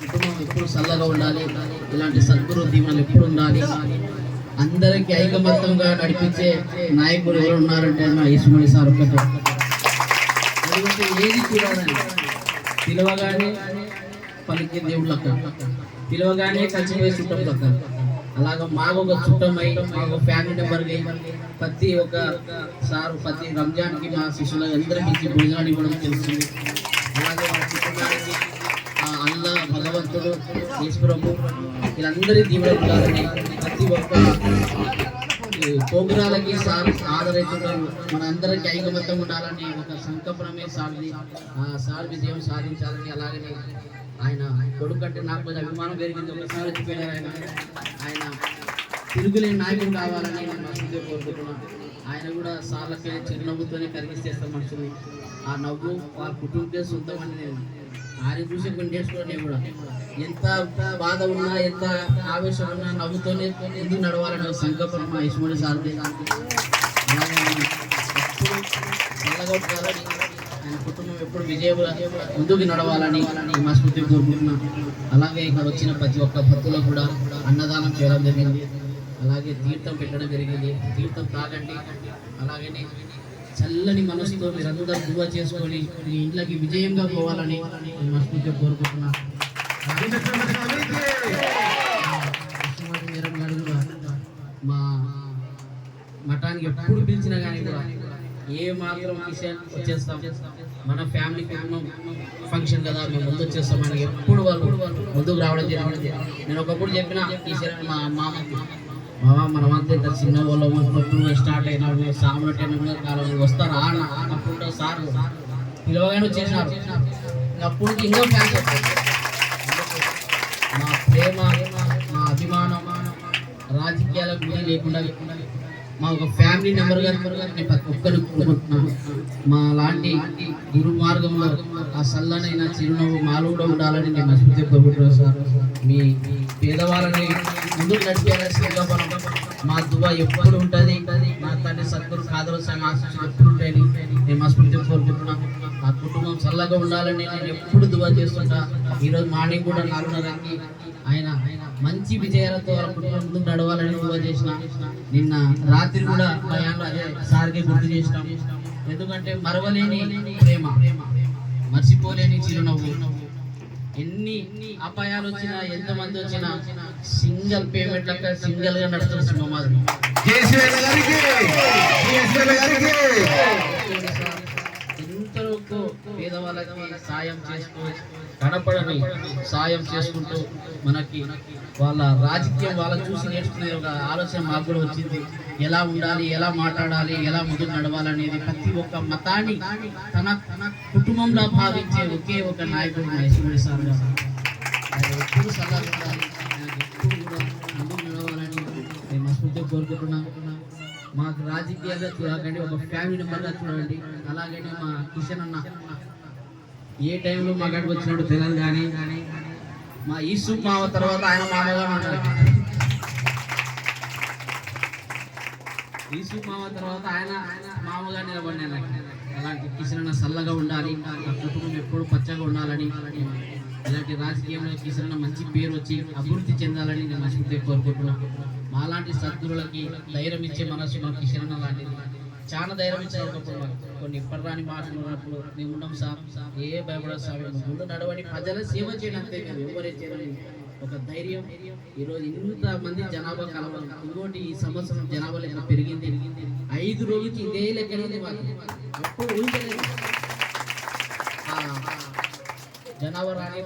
కుటుంబం ఎప్పుడు చల్లగా ఉండాలి. ఇలాంటి సద్గురు దీవెనలు ఎప్పుడు ఉండాలి? అందరికీ ఐకమత్యంగా నడిపించే నాయకుడు ఎవరు ఉన్నారంటే మా ఈశ్వరుడి సార్ ఒక్కటే. ఏది చూడాలని? పిలవగానే పలికి దేవుడు పిలవగానే కలిసిపోయే చుట్టం పక్క. అలాగ మాకు ఒక చుట్టమై మాకు ఫ్యామిలీ మెంబర్ ప్రతి ఒక్క సార్ ప్రతి రంజాన్కి మా శిష్యుల అందరికీ ఇచ్చి భోజనాలు ఇవ్వడం తెలుస్తుంది. అలాగే భగవంతుడు ఈశ్వరము వీళ్ళందరి దీవెన ప్రతి ఒక్క పోగురాలకి సార్ ఆదరించడం మన ఐకమత్యం ఉండాలని ఒక సంకల్పమే సార్ని ఆ సార్ విజయం సాధించాలని అలాగనే ఆయన కొడుకు అంటే నాకు కొంచెం అభిమానం పెరిగింది. ఒకసారి వచ్చిపోయారు ఆయన. ఆయన తిరుగులేని నాయకుడు కావాలని నేను మనసుతో కోరుకుంటున్నాను ఆయన కూడా సార్లకే చిరునవ్వుతోనే కరిగిస్తేస్తాం మనుషుల్ని. ఆ నవ్వు వాళ్ళ కుటుంబే సొంతం అని నేను ఆయన చూసి కొన్ని నేను కూడా. ఎంత బాధ ఉన్నా ఎంత ఆవేశం ఉన్నా నవ్వుతోనే ఎందుకు నడవాలని ఒక సంకల్పం మా ఇష్టమని సార్ది. అలాగే ఎప్పుడు ఆయన కుటుంబం ఎప్పుడు విజయ ముందుకు నడవాలని మా స్మృతి కోరుకుంటున్నాను అలాగే ఇక్కడ వచ్చిన ప్రతి ఒక్క భక్తులకు కూడా అన్నదానం చేయడం జరిగింది. అలాగే తీర్థం పెట్టడం జరిగింది. తీర్థం తాగండి. అలాగనే చల్లని మనసుతో మీరందరూ దువా చేసుకొని మీ ఇంట్లోకి విజయంగా పోవాలని నేను మనస్ఫూర్తిగా కోరుకుంటున్నాను మా మఠానికి ఎప్పుడు పిలిచినా కానీ కూడా ఏ మాత్రం విషయం వచ్చేస్తాం. మన ఫ్యామిలీ కుటుంబం ఫంక్షన్ కదా మేము ముందు వచ్చేస్తాం అని ఎప్పుడు వాళ్ళు ముందుకు రావడం జరిగింది. నేను ఒకప్పుడు చెప్పిన ఈశ్వర మా మామకి బాబా మనమంతా ఇంత చిన్న వాళ్ళము ఇప్పుడు స్టార్ట్ అయినాము సాముల టైంలో కాలం వస్తారా. అన్న అప్పుడు సార్ పిలవగానే వచ్చేసినారు. అప్పుడు ఇంకా ఫ్యాన్స్ మా ప్రేమ మా అభిమానం రాజకీయాల లేకుండా లేకుండా మా ఒక ఫ్యామిలీ మెంబర్ గారు ప్రతి ఒక్కరు కోరుకుంటున్నాను. మా లాంటి గురు మార్గంలో ఆ సల్లనైన చిరునవ్వు మాలో కూడా ఉండాలని నేను మనస్ఫూర్తి కోరుకుంటున్నాను సార్. మీ పేదవాళ్ళని ముందుకు నడిపేలా శ్రీకాకుళం మా దువా ఎప్పుడు ఉంటుంది? మా తండ్రి సద్గురు కాదరు ఆశీస్సులు ఎప్పుడు ఉంటాయి? కుటుంబం ఉండాలని నేను ఎప్పుడు దువా చేస్తున్నా ఈరోజు మార్నింగ్ కూడా నాలుగున్నరకి ఆయన మంచి విజయాలతో వాళ్ళ నడవాలని దువా చేసిన. నిన్న రాత్రి కూడా ప్రయాణం అదే సార్కి గుర్తు చేసినాం. ఎందుకంటే మరవలేని ప్రేమ మర్చిపోలేని చిరునవ్వు. ఎన్ని అపాయాలు వచ్చినా ఎంత మంది వచ్చినా సింగిల్ పేమెంట్ లెక్క సింగిల్గా నడుస్తున్న సినిమా కేసీఆర్ పేదవాళ్ళకి సాయం చేసుకో కనపడని సాయం చేసుకుంటూ మనకి వాళ్ళ రాజకీయం వాళ్ళని చూసి నేర్చుకునే ఒక ఆలోచన మాకు కూడా వచ్చింది. ఎలా ఉండాలి ఎలా మాట్లాడాలి ఎలా ముందుకు నడవాలనేది ప్రతి ఒక్క మతాన్ని తన తన కుటుంబంలో భావించే ఒకే ఒక నాయకుడు మహేశ్వరి సార్ గారు. ఎప్పుడు సలహా ఎప్పుడు కూడా ముందుకు నడవాలని నేను మనస్ఫూర్తిగా కోరుకుంటున్నాను మాకు రాజకీయాలుగా చూడకండి ఒక ఫ్యామిలీ మెంబర్గా చూడండి అలాగనే మా కిషన్ అన్న ఏ టైంలో మా గడికి వచ్చినాడు తెలియదు కానీ మా ఈసు మావ తర్వాత ఆయన మామగా ఉంటాడు ఈసు మామ తర్వాత ఆయన మామగా నిలబడిన అలాంటి కిసరణ చల్లగా ఉండాలి ఆ కుటుంబం ఎప్పుడు పచ్చగా ఉండాలని ఇలాంటి రాజకీయంలో కిసరణ మంచి పేరు వచ్చి అభివృద్ధి చెందాలని నేను మనస్ఫూర్తిగా కోరుకుంటున్నాను. మాలాంటి సద్గురులకి ధైర్యం ఇచ్చే మనసు మా కిసరణ లాంటిది. చాలా ధైర్యం ఇచ్చేటప్పుడు కొన్ని ఇప్పటిరాని మాటలు ఉన్నప్పుడు మేము ఉన్నాం సార్. ఏ భయపడదు సార్ ముందు నడవని ప్రజల సేవ చేయడం అంతే కాదు. ఎవరే చేయాలని ఒక ధైర్యం. ఈరోజు ఇంత మంది జనాభా కలవాలి ఇంకోటి ఈ సంవత్సరం జనాభా లెక్క పెరిగింది. ఐదు రోజులకి ఇదే లెక్క మాకు. ఊహించలేదు జనాభా రాని